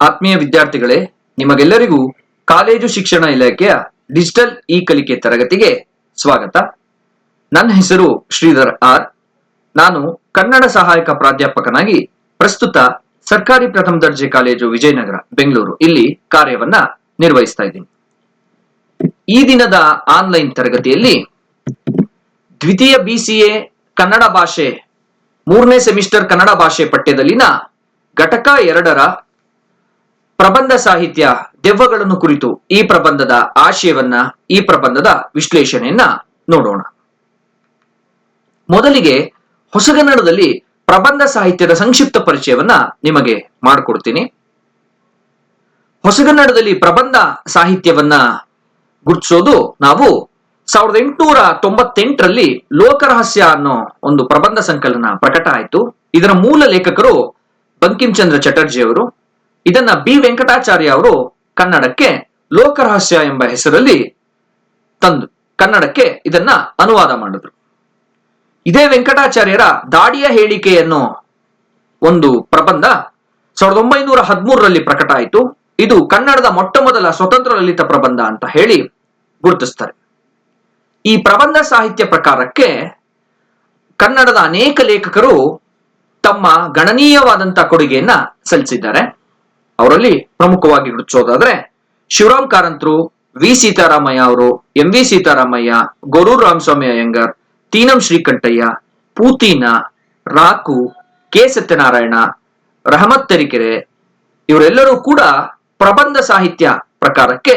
ಆತ್ಮೀಯ ವಿದ್ಯಾರ್ಥಿಗಳೇ, ನಿಮಗೆಲ್ಲರಿಗೂ ಕಾಲೇಜು ಶಿಕ್ಷಣ ಇಲಾಖೆಯ ಡಿಜಿಟಲ್ ಇ ಕಲಿಕೆ ತರಗತಿಗೆ ಸ್ವಾಗತ. ನನ್ನ ಹೆಸರು ಶ್ರೀಧರ್ ಆರ್. ನಾನು ಕನ್ನಡ ಸಹಾಯಕ ಪ್ರಾಧ್ಯಾಪಕನಾಗಿ ಪ್ರಸ್ತುತ ಸರ್ಕಾರಿ ಪ್ರಥಮ ದರ್ಜೆ ಕಾಲೇಜು ವಿಜಯನಗರ, ಬೆಂಗಳೂರು ಇಲ್ಲಿ ಕಾರ್ಯವನ್ನ ನಿರ್ವಹಿಸ್ತಾ ಇದ್ದೀನಿ. ಈ ದಿನದ ಆನ್ಲೈನ್ ತರಗತಿಯಲ್ಲಿ ದ್ವಿತೀಯ ಬಿಸಿಎ ಕನ್ನಡ ಭಾಷೆ, ಮೂರನೇ ಸೆಮಿಸ್ಟರ್ ಕನ್ನಡ ಭಾಷೆ ಪಠ್ಯದಲ್ಲಿನ ಘಟಕ ಎರಡರ ಪ್ರಬಂಧ ಸಾಹಿತ್ಯ ದೆವ್ವಗಳನ್ನು ಕುರಿತು ಈ ಪ್ರಬಂಧದ ಆಶಯವನ್ನ, ಈ ಪ್ರಬಂಧದ ವಿಶ್ಲೇಷಣೆಯನ್ನ ನೋಡೋಣ. ಮೊದಲಿಗೆ ಹೊಸಗನ್ನಡದಲ್ಲಿ ಪ್ರಬಂಧ ಸಾಹಿತ್ಯದ ಸಂಕ್ಷಿಪ್ತ ಪರಿಚಯವನ್ನ ನಿಮಗೆ ಮಾಡಿಕೊಡ್ತೀನಿ. ಹೊಸಗನ್ನಡದಲ್ಲಿ ಪ್ರಬಂಧ ಸಾಹಿತ್ಯವನ್ನ ಗುರುತಿಸೋದು ನಾವು ಸಾವಿರದ ಎಂಟುನೂರ ತೊಂಬತ್ತೆಂಟರಲ್ಲಿ ಲೋಕರಹಸ್ಯ ಅನ್ನೋ ಒಂದು ಪ್ರಬಂಧ ಸಂಕಲನ ಪ್ರಕಟ ಆಯಿತು. ಇದರ ಮೂಲ ಲೇಖಕರು ಬಂಕಿಂಚಂದ್ರ ಚಟರ್ಜಿ ಅವರು. ಇದನ್ನ ಬಿ ವೆಂಕಟಾಚಾರ್ಯ ಅವರು ಕನ್ನಡಕ್ಕೆ ಲೋಕರಹಸ್ಯ ಎಂಬ ಹೆಸರಲ್ಲಿ ತಂದು ಕನ್ನಡಕ್ಕೆ ಇದನ್ನ ಅನುವಾದ ಮಾಡಿದ್ರು. ಇದೇ ವೆಂಕಟಾಚಾರ್ಯರ ದಾಡಿಯ ಹೇಳಿಕೆಯನ್ನು ಒಂದು ಪ್ರಬಂಧ ಸಾವಿರದ ಒಂಬೈನೂರ ಹದಿಮೂರರಲ್ಲಿ ಪ್ರಕಟ ಆಯಿತು. ಇದು ಕನ್ನಡದ ಮೊಟ್ಟ ಮೊದಲ ಸ್ವತಂತ್ರ ಲಲಿತ ಪ್ರಬಂಧ ಅಂತ ಹೇಳಿ ಗುರುತಿಸ್ತಾರೆ. ಈ ಪ್ರಬಂಧ ಸಾಹಿತ್ಯ ಪ್ರಕಾರಕ್ಕೆ ಕನ್ನಡದ ಅನೇಕ ಲೇಖಕರು ತಮ್ಮ ಗಣನೀಯವಾದಂತಹ ಕೊಡುಗೆಯನ್ನ ಸಲ್ಲಿಸಿದ್ದಾರೆ. ಅವರಲ್ಲಿ ಪ್ರಮುಖವಾಗಿ ಗುರುತಿಸೋದಾದ್ರೆ ಶಿವರಾಮ್ ಕಾರಂತರು, ವಿ ಸೀತಾರಾಮಯ್ಯ ಅವರು, M V Seetharamaiah, Gorur Ramaswamy Iyengar, Teenam Srikantaiah, Putina, Raku, K Satyanarayana, Rahamat Tarikere ಇವರೆಲ್ಲರೂ ಕೂಡ ಪ್ರಬಂಧ ಸಾಹಿತ್ಯ ಪ್ರಕಾರಕ್ಕೆ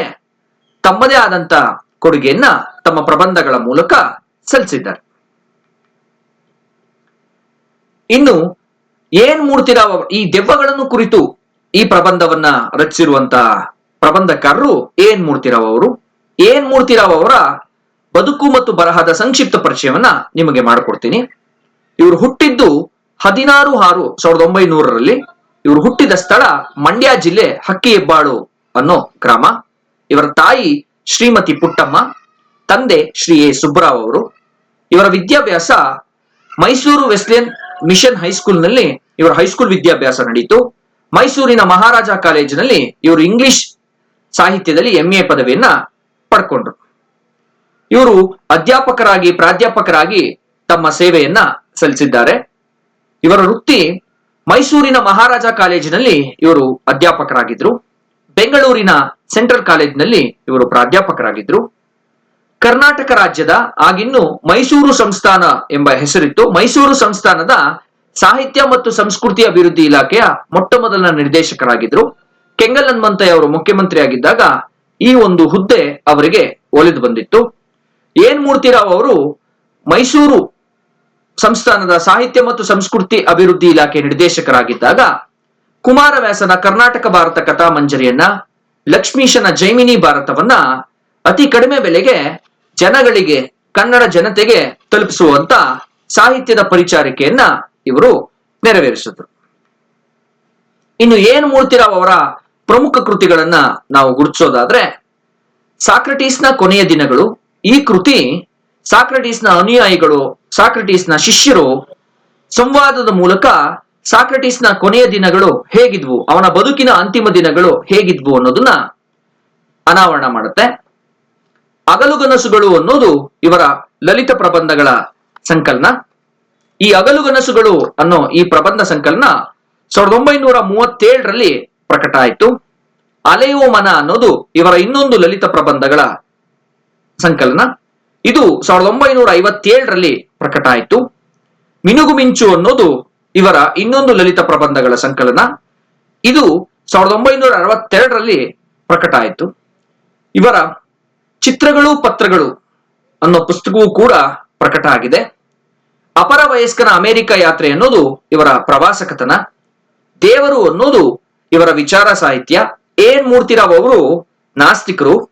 ತಮ್ಮದೇ ಆದಂತ ಕೊಡುಗೆಯನ್ನ ತಮ್ಮ ಪ್ರಬಂಧಗಳ ಮೂಲಕ ಸಲ್ಲಿಸಿದ್ದಾರೆ. ಇನ್ನು ಏನ್ ಮೂರ್ತಿರಾವ್ ಈ ದೆವ್ವಗಳನ್ನು ಕುರಿತು ಈ ಪ್ರಬಂಧವನ್ನ ರಚಿಸಿರುವಂತ ಪ್ರಬಂಧಕಾರರು ಎನ್ ಮೂರ್ತಿರಾವ್ ಅವರು. ಎನ್ ಮೂರ್ತಿರಾವ್ ಅವರ ಬದುಕು ಮತ್ತು ಬರಹದ ಸಂಕ್ಷಿಪ್ತ ಪರಿಚಯವನ್ನ ನಿಮಗೆ ಮಾಡಿಕೊಡ್ತೀನಿ. ಇವರು ಹುಟ್ಟಿದ್ದು ಹದಿನಾರು ಆರು ಸಾವಿರದ ಒಂಬೈನೂರರಲ್ಲಿ. ಇವರು ಹುಟ್ಟಿದ ಸ್ಥಳ ಮಂಡ್ಯ ಜಿಲ್ಲೆ ಹಕ್ಕಿ ಹೆಬ್ಬಾಳು ಅನ್ನೋ ಗ್ರಾಮ. ಇವರ ತಾಯಿ ಶ್ರೀಮತಿ ಪುಟ್ಟಮ್ಮ, ತಂದೆ ಶ್ರೀ ಎ ಸುಬ್ಬರಾವ್ ಅವರು. ಇವರ ವಿದ್ಯಾಭ್ಯಾಸ ಮೈಸೂರು ವೆಸ್ಲಿಯನ್ ಮಿಷನ್ ಹೈಸ್ಕೂಲ್ನಲ್ಲಿ, ಇವರ ಹೈಸ್ಕೂಲ್ ವಿದ್ಯಾಭ್ಯಾಸ ನಡೀತು. ಮೈಸೂರಿನ ಮಹಾರಾಜ ಕಾಲೇಜಿನಲ್ಲಿ ಇವರು ಇಂಗ್ಲಿಷ್ ಸಾಹಿತ್ಯದಲ್ಲಿ ಎಂಎ ಪದವಿಯನ್ನ ಪಡ್ಕೊಂಡ್ರು. ಇವರು ಅಧ್ಯಾಪಕರಾಗಿ, ಪ್ರಾಧ್ಯಾಪಕರಾಗಿ ತಮ್ಮ ಸೇವೆಯನ್ನ ಸಲ್ಲಿಸಿದ್ದಾರೆ. ಇವರ ವೃತ್ತಿ ಮೈಸೂರಿನ ಮಹಾರಾಜ ಕಾಲೇಜಿನಲ್ಲಿ ಇವರು ಅಧ್ಯಾಪಕರಾಗಿದ್ರು. ಬೆಂಗಳೂರಿನ ಸೆಂಟ್ರಲ್ ಕಾಲೇಜಿನಲ್ಲಿ ಇವರು ಪ್ರಾಧ್ಯಾಪಕರಾಗಿದ್ರು. ಕರ್ನಾಟಕ ರಾಜ್ಯದ, ಆಗಿನ್ನು ಮೈಸೂರು ಸಂಸ್ಥಾನ ಎಂಬ ಹೆಸರಿತ್ತು. ಮೈಸೂರು ಸಂಸ್ಥಾನದ ಸಾಹಿತ್ಯ ಮತ್ತು ಸಂಸ್ಕೃತಿ ಅಭಿವೃದ್ಧಿ ಇಲಾಖೆಯ ಮೊಟ್ಟ ಮೊದಲ ನಿರ್ದೇಶಕರಾಗಿದ್ರು. ಕೆಂಗಲ್ ಹನುಮಂತಯ್ಯ ಅವರು ಮುಖ್ಯಮಂತ್ರಿ ಆಗಿದ್ದಾಗ ಈ ಒಂದು ಹುದ್ದೆ ಅವರಿಗೆ ಒಲಿದು ಬಂದಿತ್ತು. ಏನ್ ಮೂರ್ತಿರಾವ್ ಅವರು ಮೈಸೂರು ಸಂಸ್ಥಾನದ ಸಾಹಿತ್ಯ ಮತ್ತು ಸಂಸ್ಕೃತಿ ಅಭಿವೃದ್ಧಿ ಇಲಾಖೆ ನಿರ್ದೇಶಕರಾಗಿದ್ದಾಗ ಕುಮಾರವ್ಯಾಸನ ಕರ್ನಾಟಕ ಭಾರತ ಕಥಾ ಮಂಜರಿಯನ್ನ, ಲಕ್ಷ್ಮೀಶನ ಜೈಮಿನಿ ಭಾರತವನ್ನ ಅತಿ ಕಡಿಮೆ ಬೆಲೆಗೆ ಜನಗಳಿಗೆ, ಕನ್ನಡ ಜನತೆಗೆ ತಲುಪಿಸುವಂತ ಸಾಹಿತ್ಯದ ಪರಿಚಾರಿಕೆಯನ್ನ ಇವರು ನೆರವೇರಿಸಿದ್ರು. ಇನ್ನು ಏನ್ ಮೂರ್ತಿರಾವ್ ಅವರ ಪ್ರಮುಖ ಕೃತಿಗಳನ್ನ ನಾವು ಗುರುತಿಸೋದಾದ್ರೆ, ಸಾಕ್ರಟೀಸ್ನ ಕೊನೆಯ ದಿನಗಳು, ಈ ಕೃತಿ ಸಾಕ್ರಟೀಸ್ನ ಅನುಯಾಯಿಗಳು, ಸಾಕ್ರಟೀಸ್ನ ಶಿಷ್ಯರು ಸಂವಾದದ ಮೂಲಕ ಸಾಕ್ರಟೀಸ್ನ ಕೊನೆಯ ದಿನಗಳು ಹೇಗಿದ್ವು, ಅವನ ಬದುಕಿನ ಅಂತಿಮ ದಿನಗಳು ಹೇಗಿದ್ವು ಅನ್ನೋದನ್ನ ಅನಾವರಣ ಮಾಡುತ್ತೆ. ಅಗಲುಗನಸುಗಳು ಅನ್ನೋದು ಇವರ ಲಲಿತ ಪ್ರಬಂಧಗಳ ಸಂಕಲನ. ಈ ಅಗಲುಗನಸುಗಳು ಅನ್ನೋ ಈ ಪ್ರಬಂಧ ಸಂಕಲನ ಸಾವಿರದ ಒಂಬೈನೂರ ಮೂವತ್ತೇಳರಲ್ಲಿ ಪ್ರಕಟ ಆಯಿತು. ಅಲೆಯೋ ಮನ ಅನ್ನೋದು ಇವರ ಇನ್ನೊಂದು ಲಲಿತ ಪ್ರಬಂಧಗಳ ಸಂಕಲನ. ಇದು ಸಾವಿರದ ಒಂಬೈನೂರ ಐವತ್ತೇಳರಲ್ಲಿ ಪ್ರಕಟ ಆಯಿತು. ಮಿನುಗು ಮಿಂಚು ಅನ್ನೋದು ಇವರ ಇನ್ನೊಂದು ಲಲಿತ ಪ್ರಬಂಧಗಳ ಸಂಕಲನ. ಇದು ಸಾವಿರದ ಒಂಬೈನೂರ ಅರವತ್ತೆರಡರಲ್ಲಿ ಪ್ರಕಟ ಆಯಿತು. ಇವರ ಚಿತ್ರಗಳು ಪತ್ರಗಳು ಅನ್ನೋ ಪುಸ್ತಕವೂ ಕೂಡ ಪ್ರಕಟ ಆಗಿದೆ. ಅಪರ ವಯಸ್ಕನ ಅಮೆರಿಕ ಯಾತ್ರೆ ಅನ್ನೋದು ಇವರ ಪ್ರವಾಸ ಕಥನ. ದೇವರು ಅನ್ನೋದು ಇವರ ವಿಚಾರ ಸಾಹಿತ್ಯ. ಏನ್ ಮೂರ್ತಿರಾವ್ ಅವರು ನಾಸ್ತಿಕರು.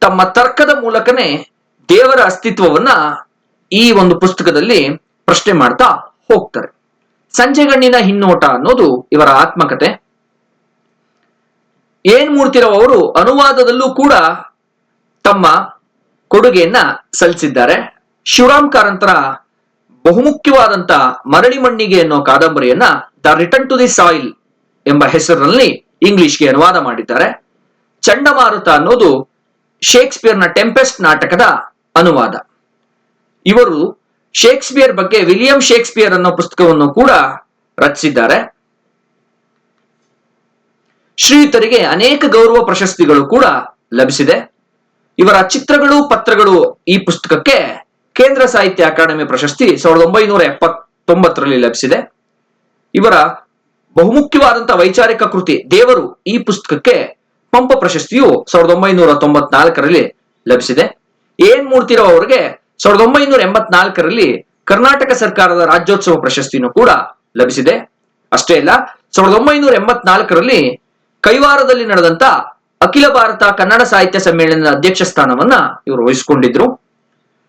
ತಮ್ಮ ತರ್ಕದ ಮೂಲಕನೇ ದೇವರ ಅಸ್ತಿತ್ವವನ್ನ ಈ ಒಂದು ಪುಸ್ತಕದಲ್ಲಿ ಪ್ರಶ್ನೆ ಮಾಡ್ತಾ ಹೋಗ್ತಾರೆ. ಸಂಜೆಗಣ್ಣಿನ ಹಿನ್ನೋಟ ಅನ್ನೋದು ಇವರ ಆತ್ಮಕತೆ. ಏನ್ ಮೂರ್ತಿರಾವ್ ಅವರು ಅನುವಾದದಲ್ಲೂ ಕೂಡ ತಮ್ಮ ಕೊಡುಗೆಯನ್ನ ಸಲ್ಲಿಸಿದ್ದಾರೆ. ಶಿವರಾಮ್ ಕಾರಂತರ ಬಹುಮುಖ್ಯವಾದಂತ ಮರಳಿ ಮಣ್ಣಿಗೆ ಅನ್ನೋ ಕಾದಂಬರಿಯನ್ನ the return to the soil ಎಂಬ ಹೆಸರಿನಲ್ಲಿ ಇಂಗ್ಲಿಷ್ಗೆ ಅನುವಾದ ಮಾಡಿದ್ದಾರೆ. ಚಂಡಮಾರುತ ಅನ್ನೋದು ಶೇಕ್ಸ್ಪಿಯರ್ನ ಟೆಂಪೆಸ್ಟ್ ನಾಟಕದ ಅನುವಾದ. ಇವರು ಶೇಕ್ಸ್ಪಿಯರ್ ಬಗ್ಗೆ ವಿಲಿಯಂ ಶೇಕ್ಸ್ಪಿಯರ್ ಅನ್ನೋ ಪುಸ್ತಕವನ್ನು ಕೂಡ ರಚಿಸಿದ್ದಾರೆ. ಶ್ರೀಯುತರಿಗೆ ಅನೇಕ ಗೌರವ ಪ್ರಶಸ್ತಿಗಳು ಕೂಡ ಲಭಿಸಿದೆ. ಇವರ ಚಿತ್ರಗಳು, ಪತ್ರಗಳು ಈ ಪುಸ್ತಕಕ್ಕೆ ಕೇಂದ್ರ ಸಾಹಿತ್ಯ ಅಕಾಡೆಮಿ ಪ್ರಶಸ್ತಿ ಸಾವಿರದ ಒಂಬೈನೂರ ಎಪ್ಪತ್ತೊಂಬತ್ತರಲ್ಲಿ ಲಭಿಸಿದೆ. ಇವರ ಬಹುಮುಖ್ಯವಾದಂತಹ ವೈಚಾರಿಕ ಕೃತಿ ದೇವರು ಈ ಪುಸ್ತಕಕ್ಕೆ ಪಂಪ ಪ್ರಶಸ್ತಿಯು ಸಾವಿರದ ಒಂಬೈನೂರ ತೊಂಬತ್ನಾಲ್ಕರಲ್ಲಿ ಲಭಿಸಿದೆ. ಏನ್ ಮೂರ್ತಿರೋ ಅವರಿಗೆ ಸಾವಿರದ ಒಂಬೈನೂರ ಎಂಬತ್ನಾಲ್ಕರಲ್ಲಿ ಕರ್ನಾಟಕ ಸರ್ಕಾರದ ರಾಜ್ಯೋತ್ಸವ ಪ್ರಶಸ್ತಿಯನ್ನು ಕೂಡ ಲಭಿಸಿದೆ. ಅಷ್ಟೇ ಅಲ್ಲ ಸಾವಿರದ ಒಂಬೈನೂರ ಎಂಬತ್ನಾಲ್ಕರಲ್ಲಿ ಕೈವಾರದಲ್ಲಿ ನಡೆದಂತ ಅಖಿಲ ಭಾರತ ಕನ್ನಡ ಸಾಹಿತ್ಯ ಸಮ್ಮೇಳನದ ಅಧ್ಯಕ್ಷ ಸ್ಥಾನವನ್ನ ಇವರು ವಹಿಸಿಕೊಂಡಿದ್ರು.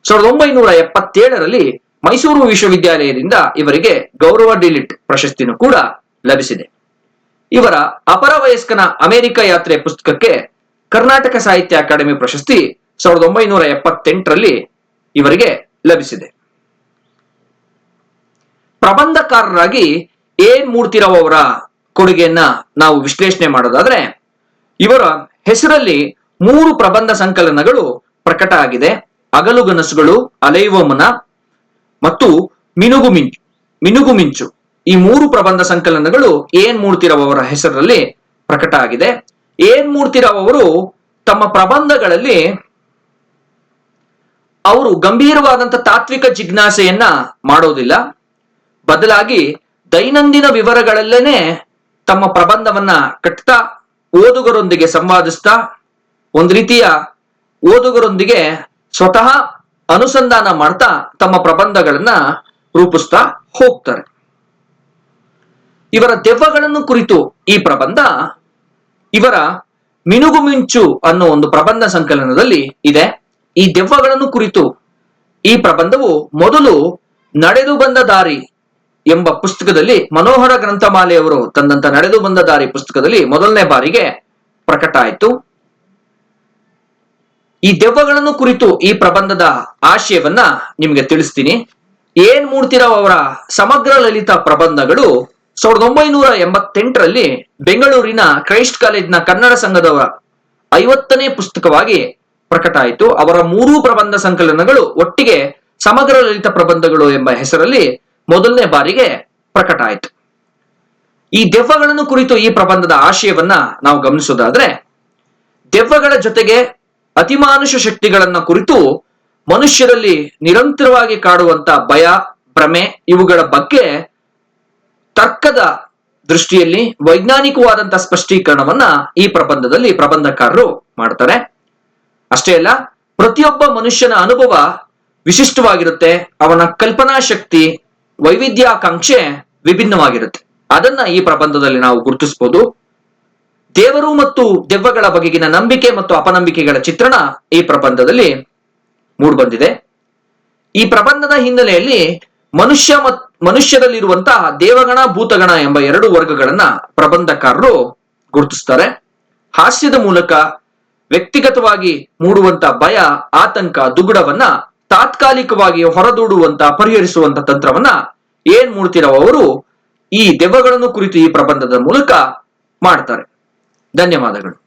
ಸಾವಿರದ ಒಂಬೈನೂರ ಎಪ್ಪತ್ತೇಳರಲ್ಲಿ ಮೈಸೂರು ವಿಶ್ವವಿದ್ಯಾಲಯದಿಂದ ಇವರಿಗೆ ಗೌರವ ಡಿಲಿಟ್ ಪ್ರಶಸ್ತಿನೂ ಕೂಡ ಲಭಿಸಿದೆ. ಇವರ ಅಪರ ವಯಸ್ಕನ ಅಮೆರಿಕ ಯಾತ್ರೆ ಪುಸ್ತಕಕ್ಕೆ ಕರ್ನಾಟಕ ಸಾಹಿತ್ಯ ಅಕಾಡೆಮಿ ಪ್ರಶಸ್ತಿ ಸಾವಿರದ ಒಂಬೈನೂರ ಎಪ್ಪತ್ತೆಂಟರಲ್ಲಿ ಇವರಿಗೆ ಲಭಿಸಿದೆ. ಪ್ರಬಂಧಕಾರರಾಗಿ ಎ ಮೂರ್ತಿರಾವ್ ಅವರ ಕೊಡುಗೆಯನ್ನ ನಾವು ವಿಶ್ಲೇಷಣೆ ಮಾಡೋದಾದ್ರೆ, ಇವರ ಹೆಸರಲ್ಲಿ ಮೂರು ಪ್ರಬಂಧ ಸಂಕಲನಗಳು ಪ್ರಕಟ ಆಗಿದೆ. ಅಗಲುಗನಸುಗಳು ಮುನ ಮತ್ತು ಮಿನುಗು ಮಿಂಚು. ಮಿನುಗು ಮಿಂಚು. ಈ ಮೂರು ಪ್ರಬಂಧ ಸಂಕಲನಗಳು ಏನ್ ಮೂರ್ತಿರಾವ್ ಅವರ ಹೆಸರಲ್ಲಿ ಪ್ರಕಟ ಆಗಿದೆ. ಏನ್ ಅವರು ತಮ್ಮ ಪ್ರಬಂಧಗಳಲ್ಲಿ ಅವರು ಗಂಭೀರವಾದಂತ ತಾತ್ವಿಕ ಜಿಜ್ಞಾಸೆಯನ್ನ ಮಾಡೋದಿಲ್ಲ. ಬದಲಾಗಿ ದೈನಂದಿನ ವಿವರಗಳಲ್ಲೇನೆ ತಮ್ಮ ಪ್ರಬಂಧವನ್ನ ಕಟ್ತಾ ಓದುಗರೊಂದಿಗೆ ಸಂವಾದಿಸ್ತಾ, ಒಂದು ರೀತಿಯ ಓದುಗರೊಂದಿಗೆ ಸ್ವತಃ ಅನುಸಂಧಾನ ಮಾಡ್ತಾ ತಮ್ಮ ಪ್ರಬಂಧಗಳನ್ನ ರೂಪಿಸ್ತಾ ಹೋಗ್ತಾರೆ. ಇವರ ದೆವ್ವಗಳನ್ನು ಕುರಿತು ಈ ಪ್ರಬಂಧ ಇವರ ಮಿನುಗು ಮಿಂಚು ಅನ್ನೋ ಒಂದು ಪ್ರಬಂಧ ಸಂಕಲನದಲ್ಲಿ ಇದೆ. ಈ ದೆವ್ವಗಳನ್ನು ಕುರಿತು ಈ ಪ್ರಬಂಧವು ಮೊದಲು ನಡೆದು ಬಂದ ದಾರಿ ಎಂಬ ಪುಸ್ತಕದಲ್ಲಿ ಮನೋಹರ ಗ್ರಂಥಮಾಲೆಯವರು ತಂದಂತ ನಡೆದು ಬಂದ ದಾರಿ ಪುಸ್ತಕದಲ್ಲಿ ಮೊದಲನೇ ಬಾರಿಗೆ ಪ್ರಕಟ ಆಯಿತು ಈ ದೆವ್ವಗಳನ್ನು ಕುರಿತು ಈ ಪ್ರಬಂಧದ ಆಶಯವನ್ನ ನಿಮಗೆ ತಿಳಿಸ್ತೀನಿ. ಏನ್ ಮೂರ್ತಿರಾವ್ ಅವರ ಸಮಗ್ರ ಲಲಿತ ಪ್ರಬಂಧಗಳು? ಸಾವಿರದ ಒಂಬೈನೂರ ಎಂಬತ್ತೆಂಟರಲ್ಲಿ ಬೆಂಗಳೂರಿನ ಕ್ರೈಸ್ಟ್ ಕಾಲೇಜ್ನ ಕನ್ನಡ ಸಂಘದವರ ಐವತ್ತನೇ ಪುಸ್ತಕವಾಗಿ ಪ್ರಕಟ ಆಯಿತು. ಅವರ ಮೂರೂ ಪ್ರಬಂಧ ಸಂಕಲನಗಳು ಒಟ್ಟಿಗೆ ಸಮಗ್ರ ಲಲಿತ ಪ್ರಬಂಧಗಳು ಎಂಬ ಹೆಸರಲ್ಲಿ ಮೊದಲನೇ ಬಾರಿಗೆ ಪ್ರಕಟ ಆಯಿತು. ಈ ದೆವ್ವಗಳನ್ನು ಕುರಿತು ಈ ಪ್ರಬಂಧದ ಆಶಯವನ್ನ ನಾವು ಗಮನಿಸೋದಾದ್ರೆ, ದೆವ್ವಗಳ ಜೊತೆಗೆ ಅತಿಮಾನುಷ ಶಕ್ತಿಗಳನ್ನ ಕುರಿತು ಮನುಷ್ಯರಲ್ಲಿ ನಿರಂತರವಾಗಿ ಕಾಡುವಂತ ಭಯ, ಭ್ರಮೆ ಇವುಗಳ ಬಗ್ಗೆ ತರ್ಕದ ದೃಷ್ಟಿಯಲ್ಲಿ ವೈಜ್ಞಾನಿಕವಾದಂತಹ ಸ್ಪಷ್ಟೀಕರಣವನ್ನ ಈ ಪ್ರಬಂಧದಲ್ಲಿ ಪ್ರಬಂಧಕಾರರು ಮಾಡ್ತಾರೆ. ಅಷ್ಟೇ ಅಲ್ಲ, ಪ್ರತಿಯೊಬ್ಬ ಮನುಷ್ಯನ ಅನುಭವ ವಿಶಿಷ್ಟವಾಗಿರುತ್ತೆ, ಅವನ ಕಲ್ಪನಾ ಶಕ್ತಿ, ವೈವಿಧ್ಯಾಕಾಂಕ್ಷೆ ವಿಭಿನ್ನವಾಗಿರುತ್ತೆ. ಅದನ್ನ ಈ ಪ್ರಬಂಧದಲ್ಲಿ ನಾವು ಗುರುತಿಸಬಹುದು ದೇವರು ಮತ್ತು ದೆವ್ವಗಳ ಬಗೆಗಿನ ನಂಬಿಕೆ ಮತ್ತು ಅಪನಂಬಿಕೆಗಳ ಚಿತ್ರಣ ಈ ಪ್ರಬಂಧದಲ್ಲಿ ಮೂಡಿಬಂದಿದೆ. ಈ ಪ್ರಬಂಧದ ಹಿನ್ನೆಲೆಯಲ್ಲಿ ಮನುಷ್ಯ ಮತ್, ಮನುಷ್ಯರಲ್ಲಿರುವಂತಹ ದೇವಗಣ, ಭೂತಗಣ ಎಂಬ ಎರಡು ವರ್ಗಗಳನ್ನ ಪ್ರಬಂಧಕಾರರು ಗುರುತಿಸ್ತಾರೆ. ಹಾಸ್ಯದ ಮೂಲಕ ವ್ಯಕ್ತಿಗತವಾಗಿ ಮೂಡುವಂತ ಭಯ, ಆತಂಕ, ದುಗುಡವನ್ನ ತಾತ್ಕಾಲಿಕವಾಗಿ ಹೊರದೂಡುವಂತ, ಪರಿಹರಿಸುವಂತ ತಂತ್ರವನ್ನ ಏನ್ ಮೂಡ್ತಿರೋ ಅವರು ಈ ದೆವ್ವಗಳನ್ನು ಕುರಿತು ಈ ಪ್ರಬಂಧದ ಮೂಲಕ ಮಾಡ್ತಾರೆ. ಧನ್ಯವಾದಗಳು.